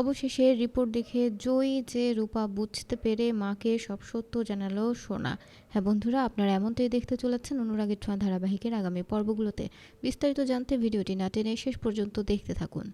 অবশেষে রিপোর্ট দেখে জয়ী যে রূপা বুঝতে পেরে মাকে সব সত্য জানালো সোনা। হ্যাঁ বন্ধুরা, আপনারা এমনটাই দেখতে চলেছেন অনুরাগের ছোঁয়া ধারাবাহিকের আগামী পর্বগুলোতে। বিস্তারিত জানতে ভিডিওটি না টেনে শেষ পর্যন্ত দেখতে থাকুন।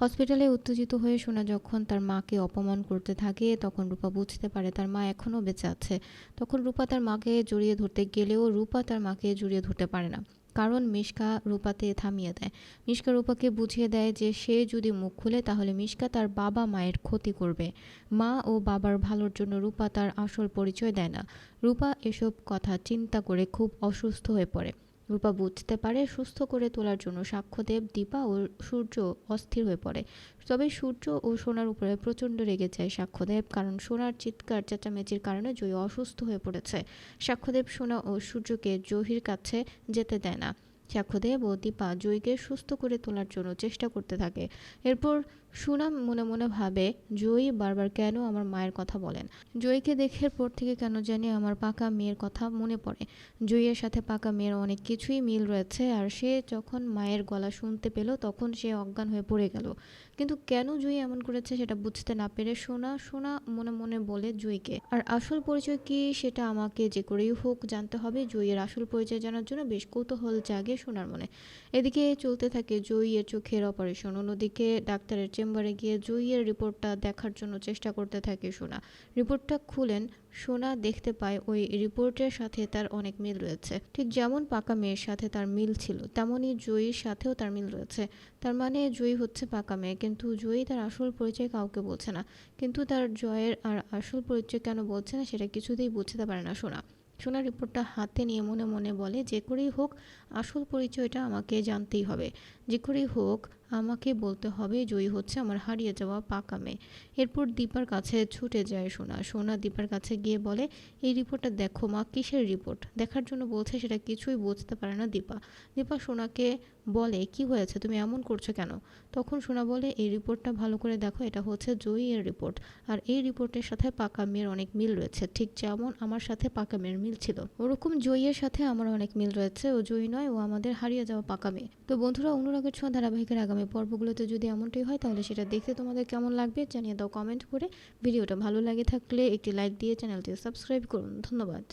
হসপিটালে উত্তেজিত হয়ে সোনা যখন তার মাকে অপমান করতে থাকে, তখন রূপা বুঝতে পারে তার মা এখনও বেঁচে আছে। তখন রূপা তার মাকে জড়িয়ে ধরতে গেলেও রূপা তার মাকে জড়িয়ে ধরতে পারে না। কারণ মিশকা রূপাতে থামিয়ে দেয়। মিশকা রূপাকে বুঝিয়ে দেয় যে সে যদি মুখ খুলে, তাহলে মিশকা তার বাবা মায়ের ক্ষতি করবে। মা ও বাবার ভালোর জন্য রূপা তার আসল পরিচয় দেয় না। রূপা এসব কথা চিন্তা করে খুব অসুস্থ হয়ে পড়ে। রূপা বুঝতে পারে, সুস্থ করে তোলার জন্য সাক্ষ্যদেব, দীপা ও সূর্য অস্থির হয়ে পড়ে। তবে সূর্য ও সোনার উপরে প্রচণ্ড রেগে যায় সাক্ষ্যদেব, কারণ সোনার চিৎকার চেঁচামেচির কারণে জয়ী অসুস্থ হয়ে পড়েছে। সাক্ষ্যদেব, সোনা ও সূর্যকে জহির কাছে যেতে দেয় না। সাক্ষ্যদেব ও দীপা জয়ীকে সুস্থ করে তোলার জন্য চেষ্টা করতে থাকে। এরপর সুনাম মনে মনে ভাবে, জয়ী বারবার কেন আমার মায়ের কথা বলেন? জয়ীকে দেখের পর থেকে কেন জানি আমার পাকা মেয়ের কথা মনে পড়ে। জয়ীর সাথে পাকা মেয়ের অনেক কিছুই মিল রয়েছে আর সে যখন মায়ের গলা শুনতে পেল তখন সে অজ্ঞান হয়ে পড়ে গেল। কিন্তু কেন জয়ী এমন করেছে সেটা বুঝতে না পেরে সোনা সোনা মনে মনে বলে জয়ীকে, আর আসল পরিচয় কি সেটা আমাকে যে করেই হোক জানতে হবে। জয়ীর আসল পরিচয় জানার জন্য বেশ কৌতূহল জাগে সোনার মনে। এদিকে চলতে থাকে জয়ীর চোখের অপারেশন অন্যদিকে ডাক্তারের চেম্বারে গিয়ে জয়ীর রিপোর্টটা দেখার জন্য চেষ্টা করতে থাকে সোনা। রিপোর্টটা খুলেন, সোনা দেখতে পায় ওই রিপোর্টের সাথে তার অনেক মিল রয়েছে। ঠিক যেমন পাকা মেয়ের সাথে তার মিল ছিল, তেমনই জয়ীর সাথেও তার মিল রয়েছে। তার মানে জয়ী হচ্ছে পাকা মেয়ে, কিন্তু জয়ী তার আসল পরিচয় কাউকে বলছে না। কিন্তু তার জয়ের আর আসল পরিচয় কেন বলছে না সেটা কিছুতেই বুঝতে পারে না সোনা। সোনা রিপোর্টটা হাতে নিয়ে মনে মনে বলে, যে করেই হোক, আসল পরিচয়টা আমাকে জানতেই হবে। যে করেই হোক আমাকে বলতে হবে জয়ী হচ্ছে আমার হারিয়ে যাওয়া পাকা মেয়ে। এরপর দীপার কাছে ছুটে যায় সোনা। সোনা দীপার কাছে গিয়ে বলে, এই রিপোর্টটা দেখো মা, কিসের রিপোর্ট? দেখার জন্য বলছে সেটা কিছুই বুঝতে পারে না দীপা। দীপা সোনাকে বলে, কি হয়েছে? তুমি এমন করছ কেন? তখন সোনা বলে, এই রিপোর্টটা ভালো করে দেখো, এটা হচ্ছে জয়ী এর রিপোর্ট। আর এই রিপোর্টের সাথে পাকা মেয়ের অনেক মিল রয়েছে। ঠিক যেমন আমার সাথে পাকা মেয়ের মিল ছিল। ওরকম জয়ীর সাথে আমার অনেক মিল রয়েছে। ও জয়ী নয়, ও আমাদের হারিয়ে যাওয়া পাকা মেয়ে। তো বন্ধুরা, অনুরাগের ছোঁয়া ধারাবাহিকের আগামী পর্বগুলোতে যদি এমনটাই হয়, তাহলে সেটা দেখতে তোমাদের কেমন লাগবে জানিয়ে দাও কমেন্ট করে। ভিডিওটা ভালো লাগে থাকলে একটি লাইক দিয়ে চ্যানেলটি সাবস্ক্রাইব করুন। ধন্যবাদ।